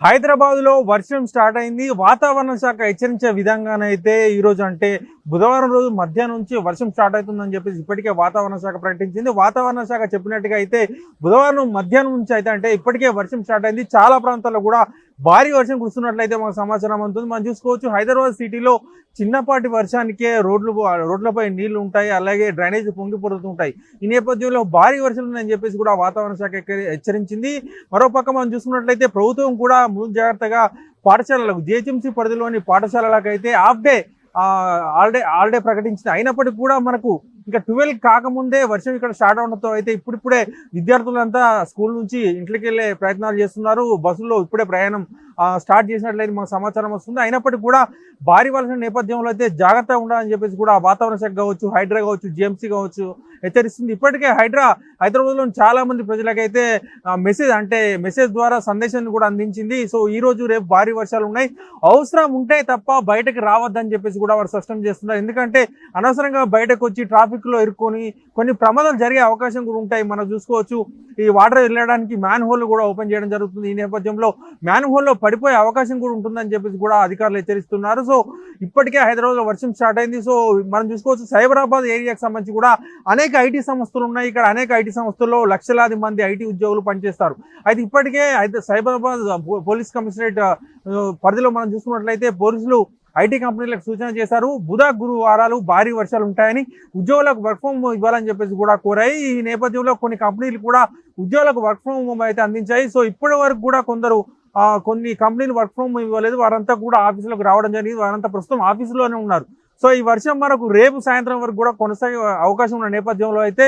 హైదరాబాద్లో వర్షం స్టార్ట్ అయింది. వాతావరణ శాఖ హెచ్చరించే విధంగానైతే ఈ రోజు అంటే బుధవారం రోజు మధ్యాహ్నం నుంచి వర్షం స్టార్ట్ అవుతుందని చెప్పేసి ఇప్పటికే వాతావరణ శాఖ ప్రకటించింది. వాతావరణ శాఖ చెప్పినట్టుగా అయితే బుధవారం మధ్యాహ్నం నుంచి అయితే అంటే ఇప్పటికే వర్షం స్టార్ట్ అయింది. చాలా ప్రాంతాల్లో కూడా భారీ వర్షం కురుస్తున్నట్లయితే మాకు సమాచారం అందుతుంది. మనం చూసుకోవచ్చు హైదరాబాద్ సిటీలో చిన్నపాటి వర్షానికే రోడ్లు రోడ్లపై నీళ్ళు ఉంటాయి అలాగే డ్రైనేజ్ పొంగి పొరుతుంటాయి ఈ నేపథ్యంలో భారీ వర్షాలు ఉందని చెప్పేసి కూడా వాతావరణ శాఖ హెచ్చరించింది. మరోపక్క మనం చూసుకున్నట్లయితే ప్రభుత్వం కూడా ముందు జాగ్రత్తగా పాఠశాలలకు జిహెచ్ఎంసీ పరిధిలోని పాఠశాలలకు అయితే హాఫ్ డే ఆల్డే ఆల్డే ప్రకటించింది. అయినప్పటికీ కూడా మనకు ఇంకా ట్వెల్వ్ కాకముందే వర్షం ఇక్కడ స్టార్ట్ అవడంతో అయితే ఇప్పుడిప్పుడే విద్యార్థులంతా స్కూల్ నుంచి ఇంట్లోకి వెళ్ళే ప్రయత్నాలు చేస్తున్నారు. బస్సులో ఇప్పుడే ప్రయాణం స్టార్ట్ చేసినట్లయితే మాకు సమాచారం వస్తుంది. అయినప్పటికీ కూడా భారీ వర్షం నేపథ్యంలో అయితే జాగ్రత్తగా ఉండాలని చెప్పేసి కూడా వాతావరణ శాఖ కావచ్చు హైడ్రా కావచ్చు జిఎంసీ కావచ్చు హెచ్చరిస్తుంది. ఇప్పటికే హైడ్రా హైదరాబాద్లోని చాలామంది ప్రజలకైతే మెసేజ్ అంటే మెసేజ్ ద్వారా సందేశాన్ని కూడా అందించింది. సో ఈ రోజు రేపు భారీ వర్షాలు ఉన్నాయి. అవసరం ఉంటే తప్ప బయటకు రావద్దని చెప్పేసి కూడా వారు స్పష్టం చేస్తున్నారు. ఎందుకంటే అనవసరంగా బయటకు వచ్చి ట్రాఫిక్లో ఇరుక్కొని కొన్ని ప్రమాదాలు జరిగే అవకాశం కూడా ఉంటాయి. మనం చూసుకోవచ్చు ఈ వాటర్ వెళ్ళడానికి మ్యాన్ హోల్ కూడా ఓపెన్ చేయడం జరుగుతుంది. ఈ నేపథ్యంలో మ్యాన్ హోల్లో పడిపోయే అవకాశం కూడా ఉంటుందని చెప్పేసి కూడా అధికారులు హెచ్చరిస్తున్నారు. సో ఇప్పటికే హైదరాబాద్లో వర్షం స్టార్ట్ అయింది. సో మనం చూసుకోవచ్చు సైబరాబాద్ ఏరియాకి సంబంధించి కూడా అనేక ఐటీ సంస్థలు ఉన్నాయి. ఇక్కడ అనేక ఐటీ సంస్థల్లో లక్షలాది మంది ఐటీ ఉద్యోగులు పనిచేస్తారు. అయితే ఇప్పటికే అయితే సైబరాబాద్ పోలీస్ కమిషనరేట్ పరిధిలో మనం చూసుకున్నట్లయితే పోలీసులు ఐటీ కంపెనీలకు సూచన చేశారు. బుధ గురువారాలు భారీ వర్షాలు ఉంటాయని ఉద్యోగులకు వర్క్ ఫ్రమ్ హోమ్ ఇవ్వాలని చెప్పేసి కూడా కోరాయి. ఈ నేపథ్యంలో కొన్ని కంపెనీలు కూడా ఉద్యోగులకు వర్క్ ఫ్రమ్ హోమ్ అయితే అందించాయి. సో ఇప్పటి వరకు కూడా కొందరు కొన్ని కంపెనీలు వర్క్ ఫ్రమ్ హోమ్ ఇవ్వలేదు. వారంతా కూడా ఆఫీసులోకి రావడం జరిగింది. వారంతా ప్రస్తుతం ఆఫీసులోనే ఉన్నారు. సో ఈ వర్షం మనకు రేపు సాయంత్రం వరకు కూడా కొనసాగే అవకాశం ఉన్న నేపథ్యంలో అయితే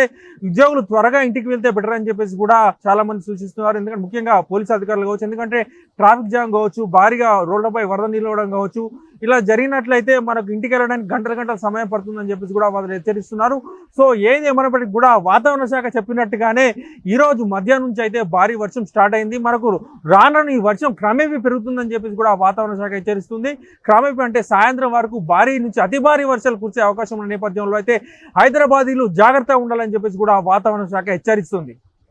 ఉద్యోగులు త్వరగా ఇంటికి వెళ్తే బెటర్ అని చెప్పేసి కూడా చాలా మంది సూచిస్తున్నారు. ఎందుకంటే ముఖ్యంగా పోలీస్ అధికారులు కావచ్చు ఎందుకంటే ట్రాఫిక్ జామ్ కావచ్చు భారీగా రోడ్లపై వరద నిలవడం కావచ్చు ఇలా జరిగినట్లయితే మనకు ఇంటికి వెళ్ళడానికి గంటల గంటల సమయం పడుతుందని చెప్పేసి కూడా వాళ్ళు హెచ్చరిస్తున్నారు. సో ఏది ఏమైనప్పటికీ కూడా వాతావరణ శాఖ చెప్పినట్టుగానే ఈ రోజు మధ్యాహ్నం నుంచి అయితే భారీ వర్షం స్టార్ట్ అయింది. మనకు రానని ఈ వర్షం క్రమేపీ పెరుగుతుందని చెప్పేసి కూడా వాతావరణ శాఖ హెచ్చరిస్తుంది. క్రమేపీ అంటే సాయంత్రం వరకు భారీ నుంచి అతి భారీ వర్షాలు కురిసే అవకాశం ఉన్న నేపథ్యంలో అయితే హైదరాబాదీలు జాగ్రత్తగా ఉండాలని చెప్పేసి కూడా వాతావరణ శాఖ హెచ్చరిస్తుంది.